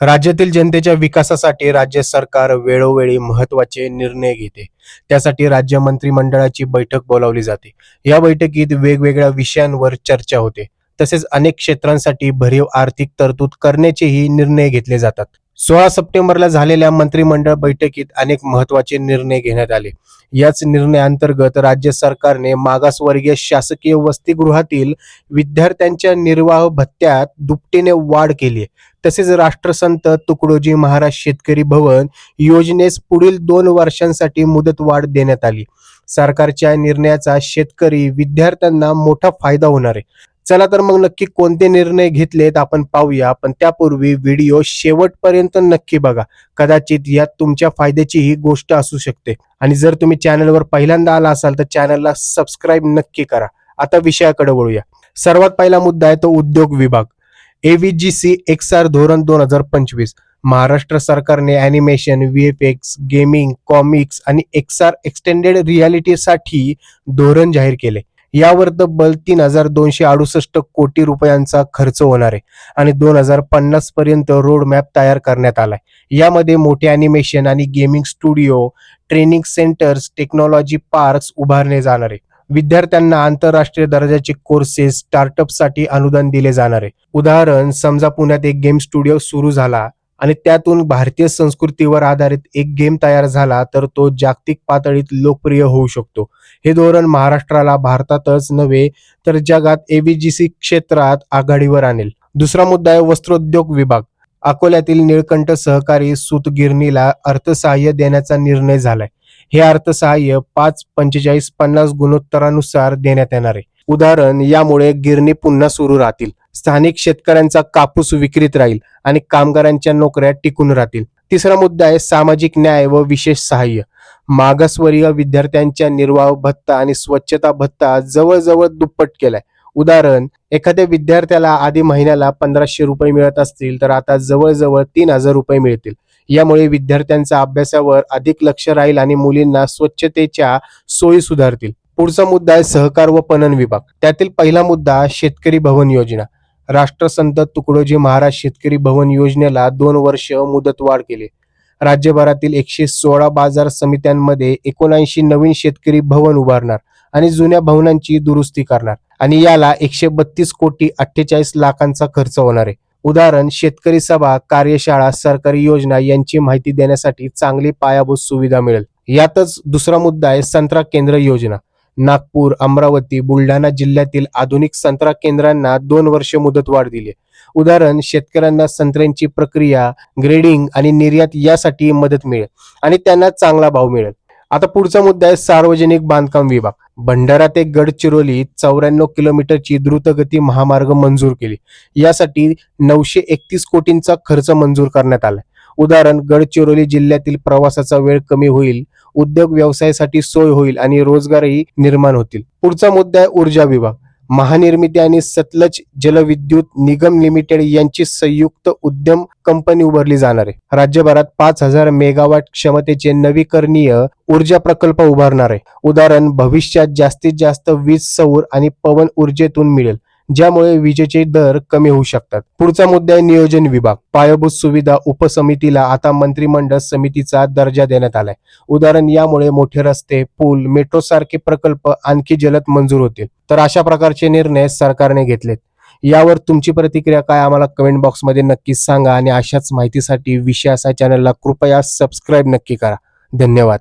राज्यातील जनतेच्या विकासासाठी राज्य सरकार वेळोवेळी महत्त्वाचे निर्णय घेते. त्यासाठी राज्य मंत्रिमंडळाची बैठक बोलावली जाते. या बैठकीत वेगवेगळ्या विषयांवर चर्चा होते. तसेच अनेक क्षेत्रांसाठी भरीव आर्थिक तरतूद करण्याचेही निर्णय घेतले जातात. सोळा सप्टेंबरला झालेल्या मंत्रिमंडळ बैठकीत अनेक महत्त्वाचे निर्णय घेण्यात आले. याच निर्णयाअंतर्गत राज्य सरकारने मागासवर्गीय शासकीय वसतिगृहातील विद्यार्थ्यांच्या निर्वाह भत्त्यात दुपटीने वाढ केली आहे. तसेच राष्ट्रसंत तुकडोजी महाराज शेतकरी भवन योजनेस पुढील दोन वर्षांसाठी मुदतवाढ देण्यात आली. सरकारच्या निर्णयाचा शेतकरी विद्यार्थ्यांना मोठा फायदा होणार आहे. चला तर मग नक्की कोणते निर्णय घेतलेत आपण पाहूया. पण त्यापूर्वी व्हिडिओ शेवटपर्यंत नक्की बघा. कदाचित यात तुमच्या फायद्याची ही गोष्ट असू शकते. आणि जर तुम्ही चॅनलवर पहिल्यांदा आला असाल तर चॅनलला सबस्क्राईब नक्की करा. आता विषयाकडे वळूया. सर्वात पहिला मुद्दा आहे तो उद्योग विभाग. एव्हीजीसी एक्सआर धोरण दोन हजार पंचवीस. महाराष्ट्र सरकारने अॅनिमेशन व्हीएफएक्स गेमिंग कॉमिक्स आणि एक्सआर एक्सटेंडेड रियालिटीसाठी धोरण जाहीर केले. यावर तब्बल तीन हजार दोनशे अडुसष्ट कोटी रुपयांचा खर्च होणार आहे आणि दोन हजार पन्नास पर्यंत रोड मॅप तयार करण्यात आलाय. यामध्ये मोठे अॅनिमेशन आणि gaming studio training centres technology parks उभारले जाणार आहे. विद्यार्थ्यांना आंतरराष्ट्रीय दर्जाचे कोर्सेस स्टार्टअपसाठी अनुदान दिले जाणार आहे. उदाहरण समजा पुण्यात एक गेम स्टुडिओ सुरू झाला आणि त्यातून भारतीय संस्कृतीवर आधारित एक गेम तयार झाला तर तो जागतिक पातळीत लोकप्रिय होऊ शकतो. हे धोरण महाराष्ट्राला भारतातच नव्हे तर जगात एव्हीजीसी क्षेत्रात आघाडीवर आणेल. दुसरा मुद्दा आहे वस्त्रोद्योग विभाग. अकोल्यातील निळकंठ सहकारी सूतगिरणीला अर्थसहाय्य देण्याचा निर्णय झालाय. हे अर्थसहाय्य पाच पंचेचाळीस पन्नास गुणोत्तरानुसार देण्यात येणार आहे. उदाहरण यामुळे गिरणी पुन्हा सुरू राहतील. स्थानिक शेतकऱ्यांचा कापूस विक्रीत राहील आणि कामगारांच्या नोकऱ्या टिकून राहतील. तिसरा मुद्दा आहे सामाजिक न्याय व विशेष सहाय्य. मागासवर्गीय विद्यार्थ्यांच्या निर्वाह भत्ता आणि स्वच्छता भत्ता जवळजवळ दुप्पट केलाय. उदाहरण एखाद्या विद्यार्थ्याला आधी महिन्याला पंधराशे रुपये मिळत असतील तर आता जवळजवळ तीन हजार रुपये मिळतील. यामुळे विद्यार्थ्यांच्या अभ्यासावर अधिक लक्ष राहील आणि मुलींना स्वच्छतेच्या सोयी सुधारतील. पुढचा मुद्दा आहे सहकार व पणन विभाग. त्यातील पहिला मुद्दा शेतकरी भवन योजना. राष्ट्रसंत तुकडोजी महाराज शेतकरी भवन योजनेला दोन वर्ष मुदतवाढ केली. राज्यभरातील एकशे सोळा बाजार समित्यांमध्ये एकोणऐंशी नवीन शेतकरी भवन उभारणार आणि जुन्या भवनांची दुरुस्ती करणार. आणि याला एकशे बत्तीस कोटी अठ्ठेचाळीस लाखांचा खर्च होणार आहे. उदाहरण शेतकरी सभा कार्यशाळा सरकारी योजना यांची माहिती देण्यासाठी चांगली पायाभूत सुविधा मिळेल. यातच दुसरा मुद्दा आहे संत्रा केंद्र योजना. नागपूर अमरावती बुलढाणा जिल्ह्यातील आधुनिक संत्रा केंद्रांना दोन वर्ष मुदतवाढ दिली उदाहरण शेतकऱ्यांना संत्र्यांची प्रक्रिया ग्रेडिंग आणि निर्यात यासाठी मदत मिळेल आणि त्यांना चांगला भाव मिळेल. आता पुढचा मुद्दा आहे सार्वजनिक बांधकाम विभाग. भंडारा ते गडचिरोली चौऱ्याण्णव किलोमीटरची द्रुतगती महामार्ग मंजूर केली. यासाठी नऊशे एकतीस कोटींचा खर्च मंजूर करण्यात आला उदाहरण गडचिरोली जिल्ह्यातील प्रवासाचा वेळ कमी होईल उद्योग व्यवसायासाठी सोय होईल आणि रोजगारही निर्माण होतील. पुढचा मुद्दा आहे ऊर्जा विभाग. महानिर्मिती आणि सतलज जलविद्युत निगम लिमिटेड यांची संयुक्त उद्यम कंपनी उभारली जाणार आहे. राज्यभरात पाच हजार मेगावाट क्षमतेचे नवीकरणीय ऊर्जा प्रकल्प उभारणार आहे. उदाहरण भविष्यात जास्तीत जास्त वीज सौर आणि पवन ऊर्जेतून मिळेल. ज्यामुळे विजेचे दर कमी होऊ शकतात. पुढचा मुद्दा आहे नियोजन विभाग. पायाभूत सुविधा उपसमितीला आता मंत्रिमंडळ समितीचा दर्जा देण्यात आलाय. उदाहरण यामुळे मोठे रस्ते पूल मेट्रो सारखे प्रकल्प आणखी जलद मंजूर होतील. तर अशा प्रकारचे निर्णय सरकारने घेतलेत. यावर तुमची प्रतिक्रिया काय? आम्हाला कमेंट बॉक्समध्ये नक्कीच सांगा आणि अशाच माहितीसाठी विषयाचा चॅनलला कृपया सबस्क्राईब नक्की करा. धन्यवाद.